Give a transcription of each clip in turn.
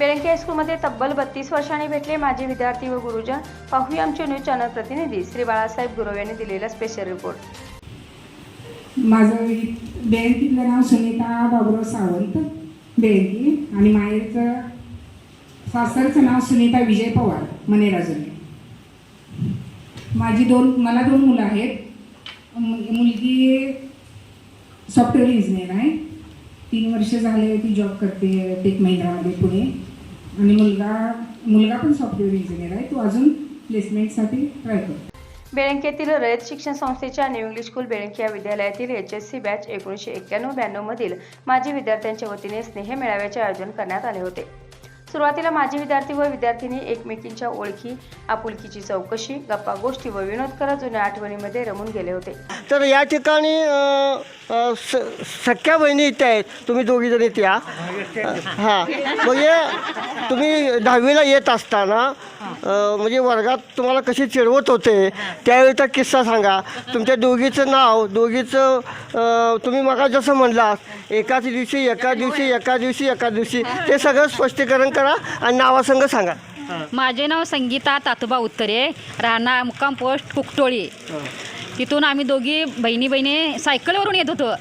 तब्बल बत्तीस वर्षांनी भेटले माजी विद्यार्थी व गुरुजन. पाहूया आमचे न्यूज चॅनल प्रतिनिधी श्री बाळासाहेब गुरव यांनी दिलेला स्पेशल रिपोर्ट माझं बेळकीतलं नाव सुनीता बाबुराव सावंत. बेळकी आणि माहेरचं सासरचं नाव सुनीता विजय पवार मनेराजुने. माझी दोन मला दोन मुलं आहेत. मु- मुलगी सॉफ्टवेअर इंजिनियर आहे. तीन वर्ष झाले ती जॉब करते टेक महिंद्रामध्ये पुणे आणि मुलगा मुलगा पण सॉफ्टवेअर इंजिनियर आहे. तो अजून प्लेसमेंटसाठी ट्राय करतो. बेळंकेतील रयत शिक्षण संस्थेच्या न्यू इंग्लिश स्कूल बेळंकी या विद्यालयातील एच एस सी बॅच एकोणीसशे एक्क्याण्णव ब्याण्णव मधील माजी विद्यार्थ्यांच्या वतीने स्नेह मेळाव्याचे आयोजन करण्यात आले होते. सुरुवातीला माजी विद्यार्थी व विद्यार्थिनी एकमेकींच्या ओळखी आपुलकीची चौकशी गप्पा गोष्टी व विनोद करत जुन्या आठवणीमध्ये रमून गेले होते. तर या ठिकाणी स सख्या बहिणी इथे आहेत. तुम्ही दोघी जण इथे या. हां. म्हणजे तुम्ही दहावीला येत असताना म्हणजे वर्गात तुम्हाला कशी चिडवत होते त्यावेळीचा किस्सा सांगा. तुमच्या दोघीचं नाव दोघीचं तुम्ही मला जसं म्हणलात एकाच दिवशी एका दिवशी एका दिवशी एका दिवशी ते सगळं स्पष्टीकरण करा आणि नावासंग सांगा. माझे नाव संगीता तातुबा उत्तरे राहणार मुक्काम पोस्ट कुकटोळी. तिथून आम्ही दोघी बहिणी बहिणी सायकलवरून येत होतो.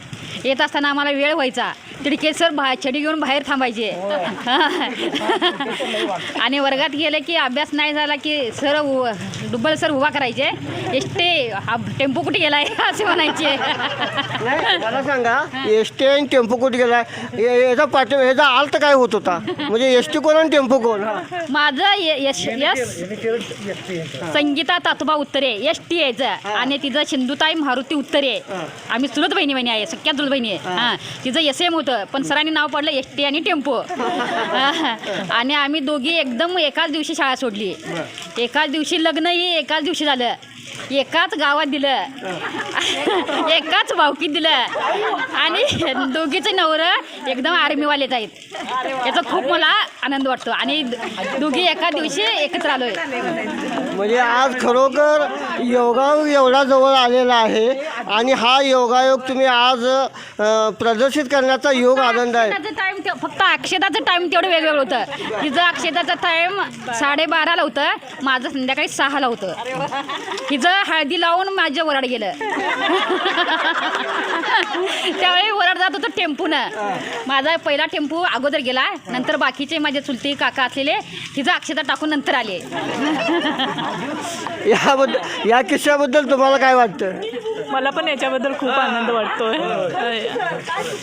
येत असताना आम्हाला वेळ व्हायचा. तिडके सर बा छडी घेऊन बाहेर थांबायचे. आणि वर्गात गेले की अभ्यास नाही झाला की सर उ- डुब्बल सर उभा करायचे. एसटे हा टेम्पो कुठे गेलाय? असे म्हणायचे. नाही मला सांगा एस टी आणि टेम्पो कुठे गेला याचा पाठ याचा आल्त काय होत होता? म्हणजे एस टी कोण आणि टेम्पो कोण. माझं य- यश यश संगीता तातोबा उत्तरे एस टी यायचं आणि तिचं सिंधुताई मारुती उत्तरे. आम्ही चुलत बहिणी बहिणी आहे सख्या चुलत बहिणी आहे. हां. तिचं एस एम होतं. पण सरांनी नाव पडलं एस टी आणि टेम्पो. आणि आम्ही दोघी एकदम एकाच दिवशी शाळा सोडली. एकाच दिवशी लग्नही एकाच दिवशी झालं. एकाच गावात दिलं. एकाच भावकीत दिलं. आणि दोघीचे नवरं एकदम आर्मीवालेच आहेत. याचा खूप मला आनंद वाटतो. आणि दोघी एका दिवशी एकत्र आलोय. म्हणजे आज खरोखर योगायोग एवढा जवळ आलेला आहे. आणि हा योगायोग तुम्ही आज अ, प्रदर्शित करण्याचा योग आनंद आहे. टाइम फक्त अक्षताचं टाइम तेवढं वेगवेगळं होतं. तिचं अक्षताचं टाइम साडेबाराला होतं माझं संध्याकाळी सहाला होतं. हिचं हळदी लावून माझं वराड गेलं. त्यावेळी वराड जात होतं टेम्पूनं. माझा पहिला टेम्पू अगोदर गेला नंतर बाकीचे माझे चुलती काका असलेले तिचं अक्षता टाकून नंतर आले. याबद्दल या किस्स्याबद्दल तुम्हाला काय वाटतं? मला पण याच्याबद्दल खूप आनंद वाटतोय.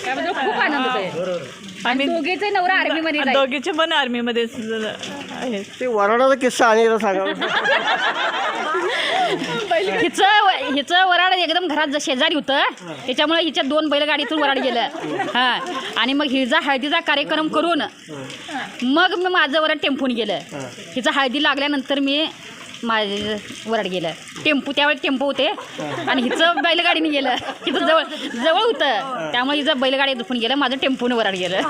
त्याबद्दल खूप आनंद होतोय आम्ही दोघेचे नवरा आर्मीमध्ये जाईल. दोघीचे पण आर्मीमध्ये आहेत. ते वराडाचा किस्सा आणि एकदा सांगा. हिचं हिचं वराड एकदम घरात ज- शेजारी होतं. त्याच्यामुळे हिच्या दोन बैलगाडीतून वराड गेलं. हां. आणि मग हिचा हळदीचा कार्यक्रम करून मग मी माझं वराड टेम्पून गेलं. हिचं हळदी लागल्यानंतर मी माझं वराड गेलं. टेम्पू त्यावेळी टेम्पो होते. आणि हिचं बैलगाडीने गेलं. हिचं जवळ जवळ होतं. त्यामुळे हिचं बैलगाडी दुखून गेलं. माझं टेम्पोने वराड गेलं.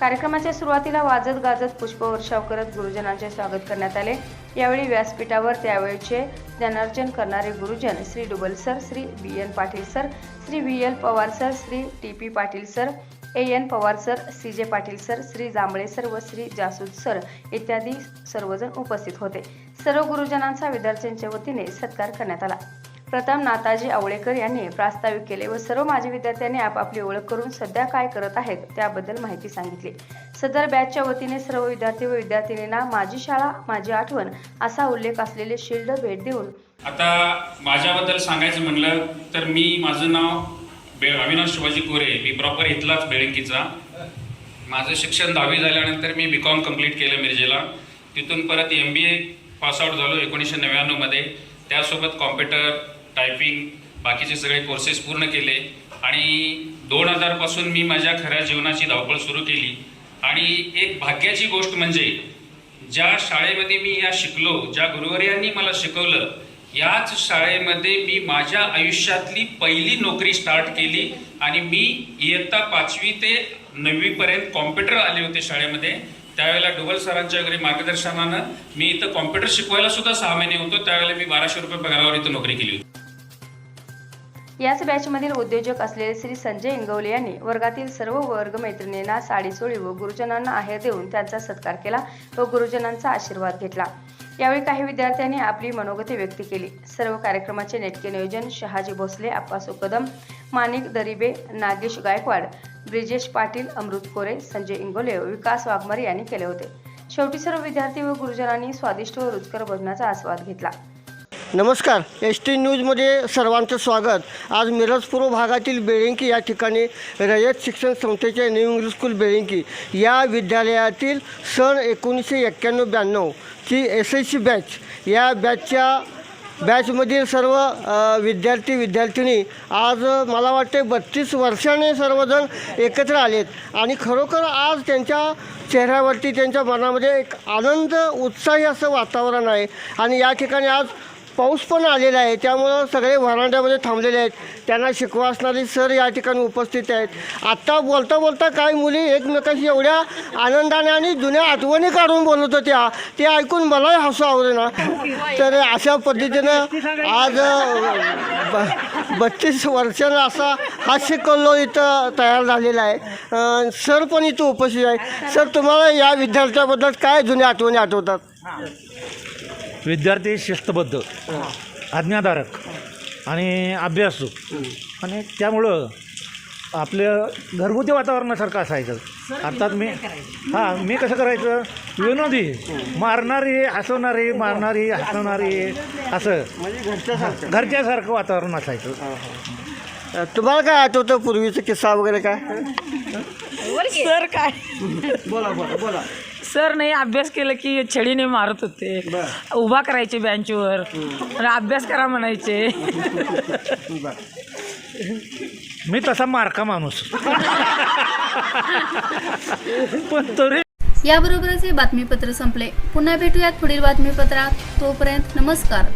कार्यक्रमाच्या सुरुवातीला वाजत गाजत पुष्पवर्षाव करत गुरुजनांचे स्वागत करण्यात आले. यावेळी व्यासपीठावर त्यावेळचे ज्ञानार्जन करणारे गुरुजन Shri Dubal sir Shri B N Patil sir Shri V L Pawar sir Shri T P Patil sir A N Pawar sir C J Patil sir Shri Jambhale sir व श्री जासूद सर इत्यादी सर्वजण उपस्थित होते. सर्व गुरुजनांचा विद्यार्थ्यांच्या वतीने सत्कार करण्यात आला. प्रथम नाताजी आवळेकर यांनी प्रास्ताविक केले व सर्व माजी विद्यार्थ्यांनी आपापली ओळख करून सध्या काय करत आहेत त्याबद्दल माहिती सांगितली. सदर बॅचच्या वतीने सर्व विद्यार्थी व विद्यार्थिनींना माझी शाळा माझी आठवण असा उल्लेख असलेले शिल्ड भेट देऊन आता माझ्याबद्दल सांगायचं म्हणलं तर मी माझं नाव बेळ अविनाश शिवाजी कोरे मी प्रॉपर इथलाच बेळंकीचा. माझं शिक्षण दहावी झाल्यानंतर मी बी कॉम कंप्लीट केलं मिरजेला. तिथून परत एम बी ए पासआउट झालो एकोणीसशे नव्याण्णवमध्ये त्यासोबत कॉम्प्युटर टायपिंग बाकीचे सगळे कोर्सेस पूर्ण केले. आणि दोन हजारपासून मी माझ्या खऱ्या जीवनाची धावपळ सुरू केली. आणि एक भाग्याची गोष्ट म्हणजे ज्या शाळेमध्ये मी या शिकलो ज्या गुरुवर्यांनी मला शिकवलं याच शाळेमध्ये मी माझ्या आयुष्यातली पहिली नोकरी स्टार्ट केली आणि मी इयत्ता पाचवी ते नववीपर्यंत कॉम्प्युटर आले होते शाळेमध्ये. त्यावेळेला डुबल सरांच्या वगैरे मार्गदर्शनानं मी इथं कॉम्प्युटर शिकवायला सुद्धा सहा महिने होतो. त्यावेळेला मी बाराशे रुपये पगारावर इथं नोकरी केली होती. याच बॅचमधील उद्योजक असलेले श्री संजय इंगवले यांनी वर्गातील सर्व वर्गमैत्रिणींना साडी सोळी व गुरुजनांना आहेर देऊन त्यांचा सत्कार केला व गुरुजनांचा आशीर्वाद घेतला. यावेळी काही विद्यार्थ्यांनी आपली मनोगती व्यक्त केली. सर्व कार्यक्रमाचे नेटके नियोजन शहाजी भोसले अप्पासू कदम माणिक दरिबे नागेश गायकवाड ब्रिजेश पाटील अमृत कोरे संजय इंगोले विकास वाघमारे यांनी केले होते. शेवटी सर्व विद्यार्थी व गुरुजनांनी स्वादिष्ट व रुचकर भोजनाचा आस्वाद घेतला. नमस्कार एस टी न्यूजमध्ये सर्वांचं स्वागत. आज मिरज पूर्व भागातील बेळंकी या ठिकाणी रयत शिक्षण संस्थेचे न्यू इंग्लिश स्कूल बेळंकी या विद्यालयातील सन एकोणीसशे एक्क्याण्णव ब्याण्णवची एस एस सी बॅच या बॅचच्या बॅचमधील सर्व विद्यार्थी विद्यार्थिनी आज मला वाटते बत्तीस वर्षाने सर्वजण एकत्र आलेत आणि खरोखर आज त्यांच्या चेहऱ्यावरती त्यांच्या मनामध्ये एक आनंद उत्साही असं वातावरण आहे. आणि या ठिकाणी आज पाऊस पण आलेला आहे. त्यामुळं सगळे वरांड्यामध्ये थांबलेले आहेत. त्यांना शिकवा असणारे सर या ठिकाणी उपस्थित आहेत. आत्ता बोलता बोलता काही मुली एकमेकाशी एवढ्या आनंदाने आणि जुन्या आठवणी काढून बोलत होत्या. ते ऐकून मलाही हसू आवडेना. तर अशा पद्धतीनं आज ब बत्तीस वर्षानं असा हास्य कल्लो इथं तयार झालेला आहे. सर पण इथं उपस्थित आहे सर तुम्हाला या विद्यार्थ्याबद्दल काय जुन्या आठवणी आठवतात? विद्यार्थी शिस्तबद्ध आज्ञाधारक आणि अभ्यासू. आणि त्यामुळं आपल्या घरगुती वातावरणासारखं असायचं. अर्थात मी हां मी कसं करायचं? विनोदी. मारणारी हसवणारी मारणारी हसवणारी असं म्हणजे घरच्यासारखं घरच्यासारखं वातावरण असायचं. तुम्हाला काय आठवतं पूर्वीचा किस्सा वगैरे काय? सर काय? बोला बोला बोला. सर नाही अभ्यास केलं की छडीने मारत होते. उभा करायचे बेंचवर. आणि अभ्यास करा म्हणायचे. मी तसा मारका माणूस. पण तरी याबरोबरच हे बातमीपत्र संपले. पुन्हा भेटूयात पुढील बातमीपत्रात. तोपर्यंत नमस्कार.